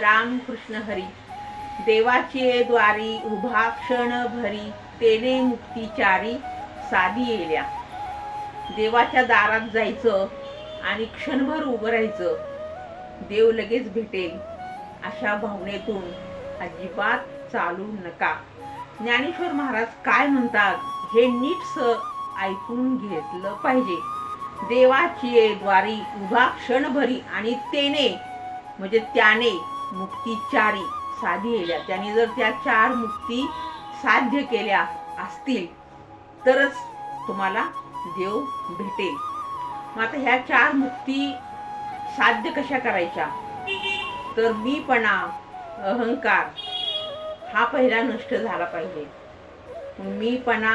रामकृष्ण हरी. देवाचे द्वारी उभा क्षण भरी तेने मुक्तीचारी साधी येल्या. देवाच्या दारात जायचं आणि क्षणभर उभं राहायचं. देव लगेच भेटेल अशा भावनेतून अजिबात चालू नका. ज्ञानेश्वर महाराज काय म्हणतात हे नीटस ऐकून घेतलं पाहिजे. देवाची द्वारी उभा क्षणभरी आणि तेने म्हणजे त्याने मुक्तीचारी साधी येल्या त्याने जर त्या चार मुक्ती साध्य केल्या असतील तरच तुम्हाला देव भेटेल. मग आता ह्या चार मुक्ती साध्य कशा करायच्या? तर मीपणा अहंकार हा पहिला नष्ट झाला पाहिजे. मीपणा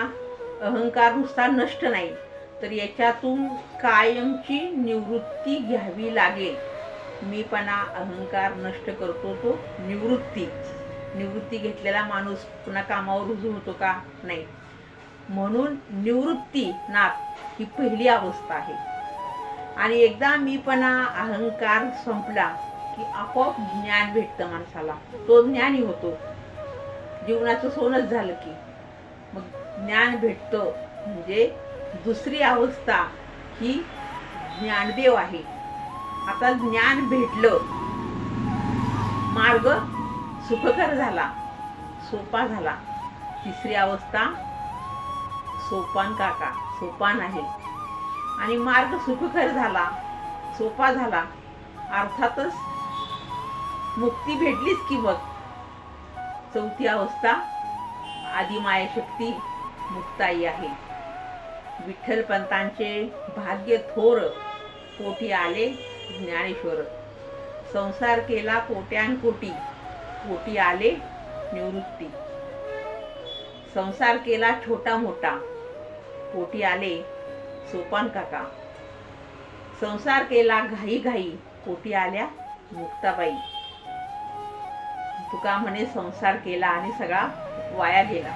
अहंकार नुसता नष्ट नाही तर याच्यातून कायमची निवृत्ती घ्यावी लागेल. मीपणा अहंकार नष्ट करतो तो निवृत्ती. निवृत्ती घेतलेला माणूस पुन्हा कामावर रुजू होतो का? नाही. म्हणून निवृत्ती नाथ ही पहिली अवस्था आहे. आणि एकदा मीपणा अहंकार संपला की आपोआप ज्ञान भेटतं माणसाला. तो ज्ञानी होतो. जीवनाचं सोनच झालं की. मग ज्ञान भेटतं म्हणजे दुसरी अवस्था ही ज्ञानदेव आहे. आता ज्ञान भेटलं. मार्ग सुखकर झाला. सोपा झाला. तिसरी अवस्था सोपान काका. सोपान आहे. आणि मार्ग सुखकर झाला. सोपा झाला. अर्थातच मुक्ती भेटलीच की मग? चौथी अवस्था आदिमायशक्ती मुक्ताई आहे. विठ्ठलपंतांचे भाग्य थोर पोटी आले. ज्ञानेश्वर. संसार केला कोट्यान कोटी कोटी आले निवृत्ती. संसार केला छोटा मोठा. कोटी आले सोपान काका. संसार केला घाई घाई. कोटी आल्या मुक्ताबाई. तुका म्हणे संसार केला आणि सगळा वाया गेला.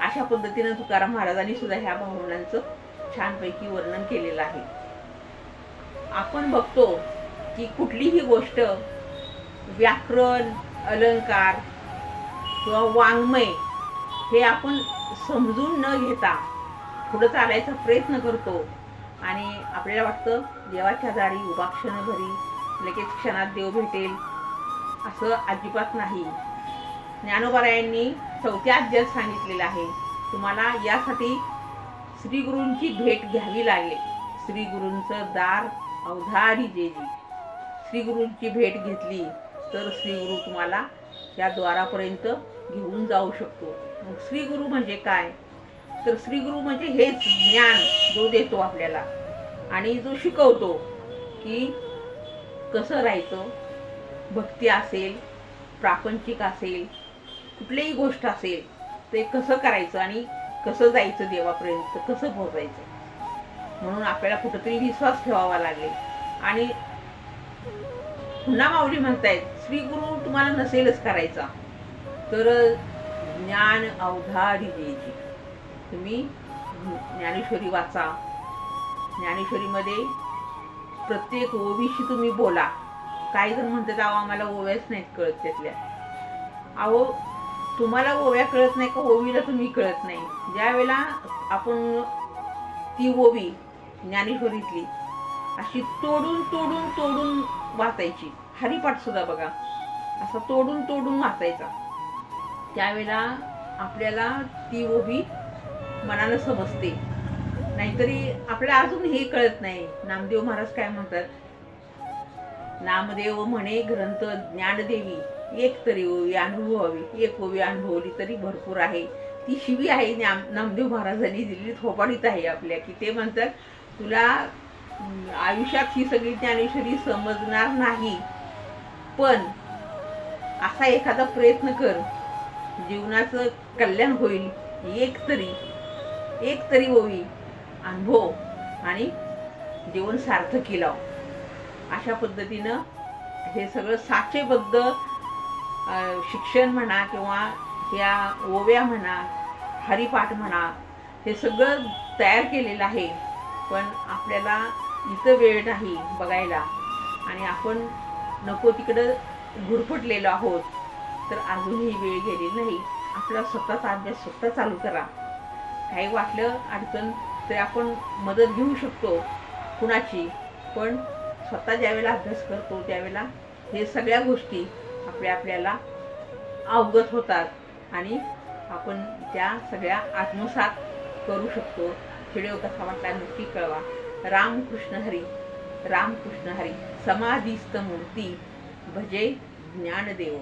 अशा पद्धतीनं तुकाराम महाराजांनी सुद्धा ह्या भावनांचं छानपैकी वर्णन केलेलं आहे. आपण बघतो की कुठलीही गोष्ट व्याकरण अलंकार किंवा वाङ्मय हे आपण समजून न घेता पुढं चालायचा प्रयत्न करतो. आणि आपल्याला वाटतं देवाच्या दारी उभा क्षणभरी लगेच क्षणात देव भेटेल असं अजिबात नाही. ज्ञानोबारायांनी चौथ्या अध्यात सांगितलेलं आहे तुम्हाला यासाठी श्रीगुरूंची भेट घ्यावी लागेल. श्रीगुरूंचं दार अवधारी जेजी श्री गुरूंची भेट घेतली तर श्रीगुरु तुम्हाला या द्वारापर्यंत घेऊन जाऊ शकतो. मग श्रीगुरु म्हणजे काय? तर श्री गुरु म्हणजे हेच ज्ञान जो देतो आपल्याला. आणि जो शिकवतो की कसं राहायचं भक्ती असेल प्रापंचिक असेल कुठलीही गोष्ट असेल ते कसं करायचं आणि कसं जायचं देवापर्यंत कसं पोहोचायचं? म्हणून आपल्याला कुठंतरी विश्वास ठेवावा लागेल. आणि पुन्हा माऊली म्हणतायत श्री गुरु तुम्हाला नसेलच करायचा. तर ज्ञान अवधारी द्यायची तुम्ही ज्ञानेश्वरी वाचा. ज्ञानेश्वरीमध्ये प्रत्येक ओवीशी तुम्ही बोला. काही जण म्हणतात अहो आम्हाला ओव्याच नाहीत कळत त्यातल्या. अहो तुम्हाला ओव्या कळत नाही का ओवीला तुम्ही कळत नाही? ज्या वेळेला आपण ती ओवी ज्ञानेश्वरीतली. अशी तोडून तोडून तोडून वाचायची. हरिपाठ सुद्धा बघा. असा तोडून तोडून वाचायचा. त्यावेळेला आपल्याला ती ओबी मनानं समजते. नाहीतरी आपल्याला अजून हे कळत नाही. नामदेव महाराज काय म्हणतात? नामदेव म्हणे ग्रंथ ज्ञानदेवी. एक तरी ओवी अनुभवावी. एक ओवी अनुभवली तरी भरपूर आहे. ती शिवी आहे. नाम नामदेव महाराजांनी दिलेली थोपाडीत आहे आपल्या की ते म्हणतात तुला आयुष्यात ही सगळी ज्ञानेश्वरी समजणार नाही. पण असा एखादा प्रयत्न कर. जीवनाचं कल्याण होईल. एक तरी एक तरी होवी अनुभव आणि जीवन सार्थकी लाव अशा पद्धतीनं हे सगळं साचेबद्ध शिक्षण म्हणा किंवा ह्या ओव्या म्हणा हरिपाठ म्हणा हे सगळं तयार केलेलं आहे. पण आपल्याला इथं वेळ नाही बघायला. आणि आपण नको तिकडं गुरफटलेलो आहोत तर अजूनही वेळ गेली नाही. आपला स्वतःचा अभ्यास स्वतः चालू करा. काही वाटलं अडचण तर आपण मदत घेऊ शकतो कुणाची. पण स्वतः ज्यावेळेला अभ्यास करतो त्यावेळेला हे सगळ्या गोष्टी आपल्या आपल्याला अवगत होतात. आणि आपण त्या सगळ्या आत्मसात करू शकतो. व्हिडिओ कसा वाटला नक्की कळवा. रामकृष्ण हरी रामकृष्ण हरी समाधीस्त मूर्ती भजे ज्ञानदेव.